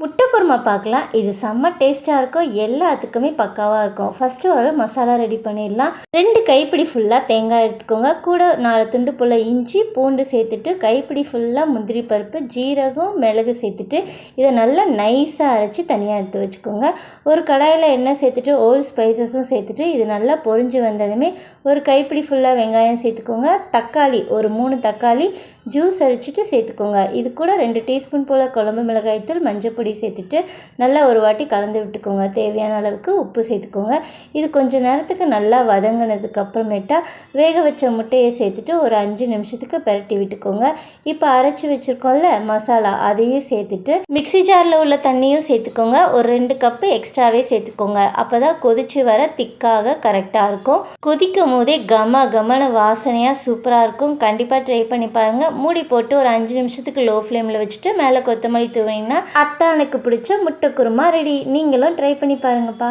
முட்டை குருமா பார்க்கலாம். இது செம்ம டேஸ்ட்டாக இருக்கும். எல்லாத்துக்குமே பக்காவாக இருக்கும். ஃபஸ்ட்டு ஒரு மசாலா ரெடி பண்ணிடலாம். ரெண்டு கைப்பிடி ஃபுல்லாக தேங்காய் எடுத்துக்கோங்க. கூட நாலு துண்டு போல் இஞ்சி பூண்டு சேர்த்துட்டு கைப்பிடி ஃபுல்லாக முந்திரி பருப்பு ஜீரகம் மிளகு சேர்த்துட்டு இதை நல்லா நைஸாக அரைச்சி தனியாக எடுத்து வச்சுக்கோங்க. ஒரு கடாயில் எண்ணெய் சேர்த்துட்டு ஓல்டு ஸ்பைசஸும் சேர்த்துட்டு இது நல்லா பொரிஞ்சு வந்ததுமே ஒரு கைப்பிடி ஃபுல்லாக வெங்காயம் சேர்த்துக்கோங்க. தக்காளி ஒரு மூணு தக்காளி ஜூஸ் அடிச்சுட்டு சேர்த்துக்கோங்க. இது கூட ரெண்டு டீஸ்பூன் போல் குழம்பு மிளகாய்த்தூள் மஞ்சள் பொடி சேர்த்துட்டு நல்லா ஒரு வாட்டி கலந்து விட்டுக்கோங்க. தேவையான அளவுக்கு உப்பு சேர்த்துக்கோங்க. இது கொஞ்சம் நேரத்துக்கு நல்லா வதங்கினதுக்கு அப்புறமேட்டா வேக வச்ச முட்டையை சேர்த்துட்டு ஒரு அஞ்சு நிமிஷத்துக்கு பரட்டி விட்டுக்கோங்க. இப்போ அரைச்சி வச்சுருக்கோம்ல மசாலா அதையும் சேர்த்துட்டு மிக்ஸி ஜாரில் உள்ள தண்ணியும் சேர்த்துக்கோங்க. ஒரு ரெண்டு கப்பு எக்ஸ்ட்ராவே சேர்த்துக்கோங்க. அப்போ தான் கொதிச்சு வர திக்காக கரெக்டாக இருக்கும். கொதிக்கும் போதே கம கமன வாசனையாக சூப்பராக இருக்கும். கண்டிப்பாக ட்ரை பண்ணி பாருங்கள் மூடி போட்டு ஒரு அஞ்சு நிமிஷத்துக்கு லோ ஃப்ளேமில் வச்சுட்டு மேலே கொத்தமல்லி தூவினீங்கன்னா எனக்கு பிடிச்ச முட்டை குருமா ரெடி நீங்களும் ட்ரை பண்ணி பாருங்கப்பா.